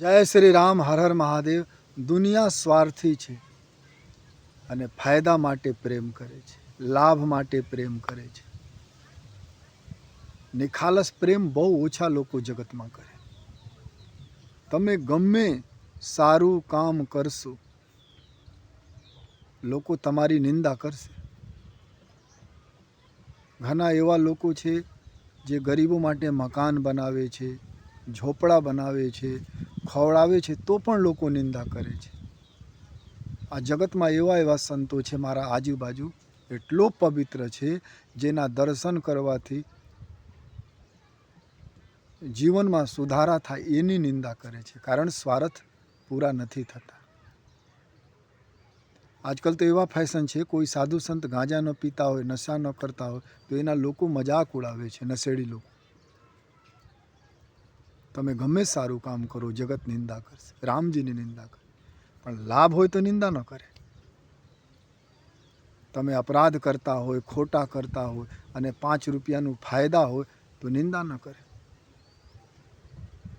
જય શ્રી રામ, હર હર મહાદેવ. દુનિયા સ્વાર્થી છે અને ફાયદા માટે પ્રેમ કરે છે, લાભ માટે પ્રેમ કરે છે. નિખાલસ પ્રેમ બહુ ઓછા લોકો જગતમાં કરે. તમે ગમે સારું કામ કરશો, લોકો તમારી નિંદા કરશે. ઘણા એવા લોકો છે જે ગરીબો માટે મકાન બનાવે છે, ઝોપડા બનાવે છે ખવડાવે છે, તો પણ લોકો નિંદા કરે છે. આ જગતમાં એવા એવા સંતો છે, મારા આજુબાજુ, એટલો પવિત્ર છે, જેના દર્શન કરવાથી જીવનમાં સુધારા થાય એની નિંદા કરે છે, કારણ સ્વાર્થ પૂરા નથી થતા. આજકાલ તો એવા ફેશન છે, કોઈ સાધુ સંત ગાંજા ન પીતા હોય, નશા ન કરતા હોય, તો એના લોકો મજાક ઉડાવે છે, નશેડી લોકો. તમે ગમે સારું કામ કરો, જગત નિંદા કરશે, રામજીની નિંદા કરે. પણ લાભ હોય તો નિંદા ન કરે. તમે અપરાધ કરતા હોય, ખોટા કરતા હોય અને પાંચ રૂપિયાનું ફાયદા હોય તો નિંદા ન કરે.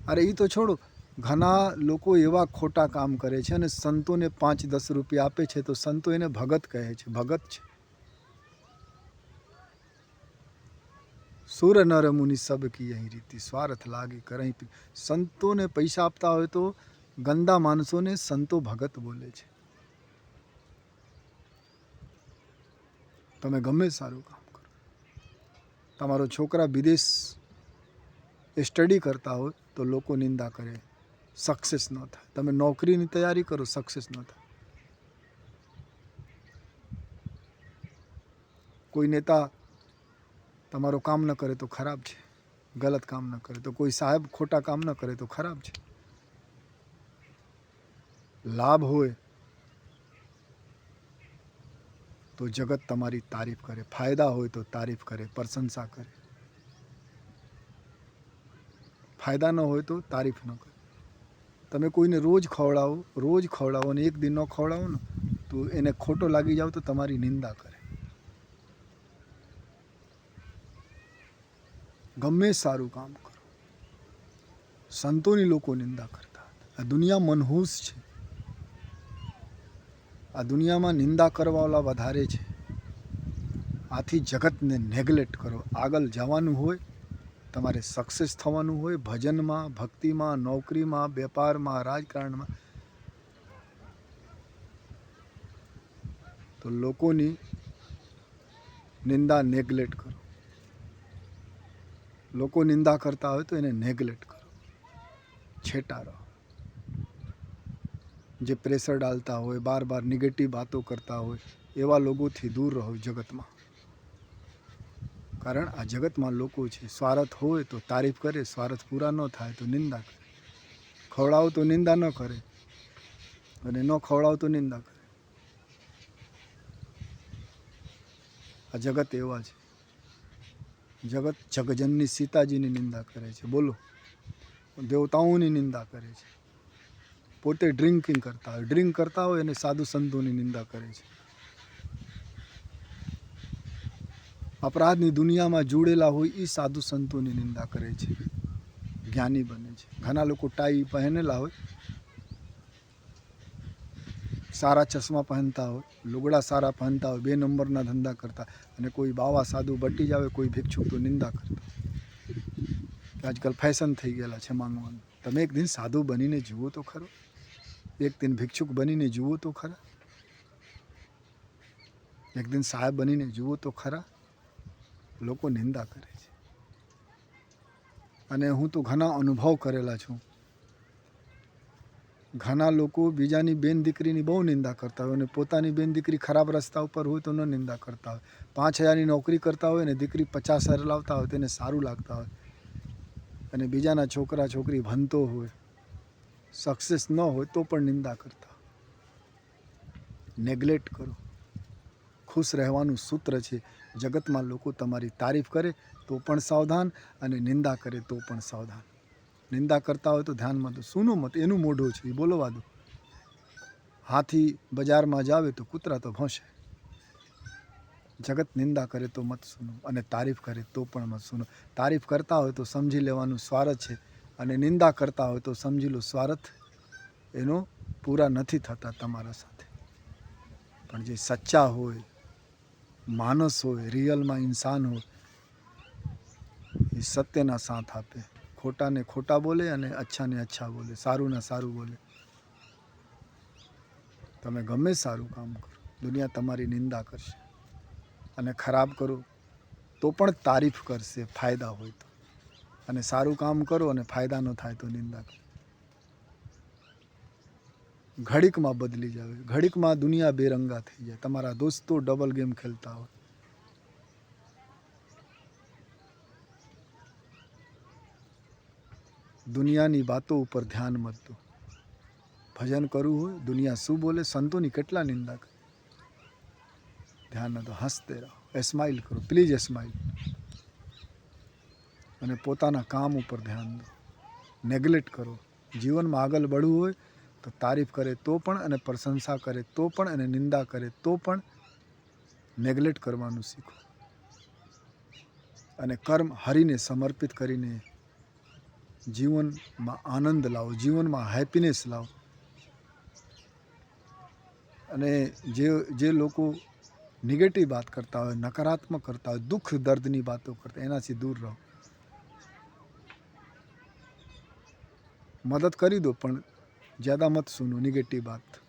અરે એ તો છોડો, ઘણા લોકો એવા ખોટા કામ કરે છે અને સંતોને પાંચ દસ રૂપિયા આપે છે તો સંતો એને ભગત કહે છે, ભગત છે. સુર નર મુનિ સબ કી અહીં રીતિ સ્વાર્થ લાગી કરઈ પી સંતોને પૈસા આપતા હોય તો ગંદા માણસોને સંતો ભગત બોલે છે તમે ગમે સારું કામ કરો તમારો છોકરા વિદેશ સ્ટડી કરતા હોય તો લોકો નિંદા કરે સક્સેસ ન થાય તમે નોકરીની તૈયારી કરો સક્સેસ ન થાય કોઈ નેતા તમારો કામ ન કરે તો ખરાબ છે. ગલત કામ ન કરે તો કોઈ સાહેબ ખોટા કામ ન કરે તો ખરાબ છે. લાભ હોય તો જગત તમારી તારીફ કરે. ફાયદા હોય તો તારીફ કરે, પ્રશંસા કરે. ફાયદા ન હોય તો તારીફ ન કરે. તમે કોઈને રોજ ખવડાવો રોજ ખવડાવો અને એક દિન ન ખવડાવો ને, તો એને ખોટો લાગી જાવ તો તમારી નિંદા કરે. ગમે સારું કામ કરો. સંતોની લોકો નિંદા કરતા હતા. આ દુનિયા મનહૂસ છે. આ દુનિયામાં નિંદા કરવાવાળા વધારે છે. આથી જગતને નેગ્લેક્ટ કરો. આગળ જવાનું હોય, તમારે સક્સેસ થવાનું હોય, ભજનમાં, ભક્તિમાં, નોકરીમાં, વેપારમાં, રાજકારણમાં. તો લોકોની નિંદા નેગ્લેક્ટ કરો. લોકો નિંદા કરતા હોય તો એને નેગ્લેક્ટ કરો. છેટા રહો જે પ્રેશર ડાલતા હોય બાર બાર નિગેટિવ વાતો કરતા હોય, એવા લોકોથી દૂર રહો જગતમાં. કારણ આ જગતમાં લોકો છે, સ્વાર્થ હોય તો તારીફ કરે, સ્વાર્થ પૂરા ન થાય તો નિંદા કરે. ખવડાવો તો નિંદા ન કરે અને ન ખવડાવો તો નિંદા કરે. આ જગત એવા છે. જગત જગજનની સીતાજીની નિંદા કરે છે. બોલો. દેવતાઓની નિંદા કરે છે. પોતે ડ્રિંકિંગ કરતા હોય. ડ્રિંક કરતા હોય અને સાધુ સંતોની નિંદા કરે છે. અપરાધની દુનિયામાં જોડેલા હોય એ સાધુ સંતોની નિંદા કરે છે. જ્ઞાની બને છે. ઘણા લોકો ટાઈ પહેરેલા હોય. સારા ચશ્મા પહેનતા હોય, લુગડા સારા પહેનતા હોય, બે નંબરના ધંધા કરતા, અને કોઈ બાવા સાધુ બટી જાવે કોઈ ભિક્ષુક તો નિંદા કરતા. આજકાલ ફેશન થઈ ગયેલા છે માંગવાનું. તમે એક દિન સાધુ બનીને જુઓ તો ખરો. એક દિન ભિક્ષુક બનીને જુઓ તો ખરા. એક દિન સાહેબ બનીને જુઓ તો ખરા. લોકો નિંદા કરે છે. અને હું તો ઘણા અનુભવ કરેલા છું. ઘણા લોકો બીજાની બેન દીકરીની બહુ નિંદા કરતા હોય અને પોતાની બેન દીકરી ખરાબ રસ્તા ઉપર હોય તો ન નિંદા કરતા હોય. પાંચ હજારની નોકરી કરતા હોય ને દીકરી પચાસ હજાર લાવતા હોય તેને સારું લાગતા હોય. અને બીજાના છોકરા છોકરી ભણતો હોય સક્સેસ ન હોય તો પણ નિંદા કરતા નેગ્લેક્ટ કરો. ખુશ રહેવાનું સૂત્ર છે, જગતમાં લોકો તમારી તારીફ કરે તો પણ સાવધાન અને નિંદા કરે તો પણ સાવધાન. નિંદા કરતા હોય તો ધ્યાનમાં દો. સૂનો મત, એનું મોઢું છે, એ બોલવા દો. હાથી બજારમાં જાવે તો કૂતરા તો ભોંશે જગત નિંદા કરે તો મત સુનો અને તારીફ કરે તો પણ મત સુનો. તારીફ કરતા હોય તો સમજી લેવાનું સ્વાર્થ છે અને નિંદા કરતા હોય તો સમજી લો સ્વાર્થ એનો પૂરા નથી થતા તમારા સાથે. પણ જે સચ્ચા હોય માણસ હોય, રિયલમાં ઇન્સાન હોય, એ સત્યના સાથ આપે. ખોટાને ખોટા બોલે અને અચ્છાને અચ્છા બોલે, સારુંને સારું બોલે. તમે ગમે સારું કામ કરો, દુનિયા તમારી નિંદા કરશે અને ખરાબ કરો તો પણ તારીફ કરશે, ફાયદા હોય તો. અને સારું કામ કરો અને ફાયદા ન થાય તો નિંદા કરો. ઘડીકમાં બદલી જાવે ઘડીકમાં દુનિયા બેરંગા થઈ જાય. તમારા દોસ્તો ડબલ ગેમ ખેલતા હોય. દુનિયાની વાતો ઉપર ધ્યાન મત દો ભજન કરવું હોય, દુનિયા શું બોલે, સંતોની કેટલા નિંદા કરે. ધ્યાન ન દો હસતે રહો સ્માઇલ કરો પ્લીઝ એસ્માઇલ અને પોતાના કામ ઉપર ધ્યાન દો. નેગ્લેક્ટ કરો. જીવનમાં આગળ બળવું હોય, તો તારીફ કરે તો પણ અને પ્રશંસા કરે તો પણ અને નિંદા કરે તો પણ. નેગ્લેક્ટ કરવાનું શીખો. અને કર્મ હરીને સમર્પિત કરીને જીવનમાં આનંદ લાવો, જીવનમાં હેપીનેસ લાવો. અને જે જે લોકો નેગેટિવ વાત કરતા હોય, નકારાત્મક કરતા હોય, દુઃખ દર્દની વાતો કરતા હોય, એનાથી દૂર રહો. મદદ કરી દો, પણ જ્યાદા મત સુનો નેગેટિવ વાત.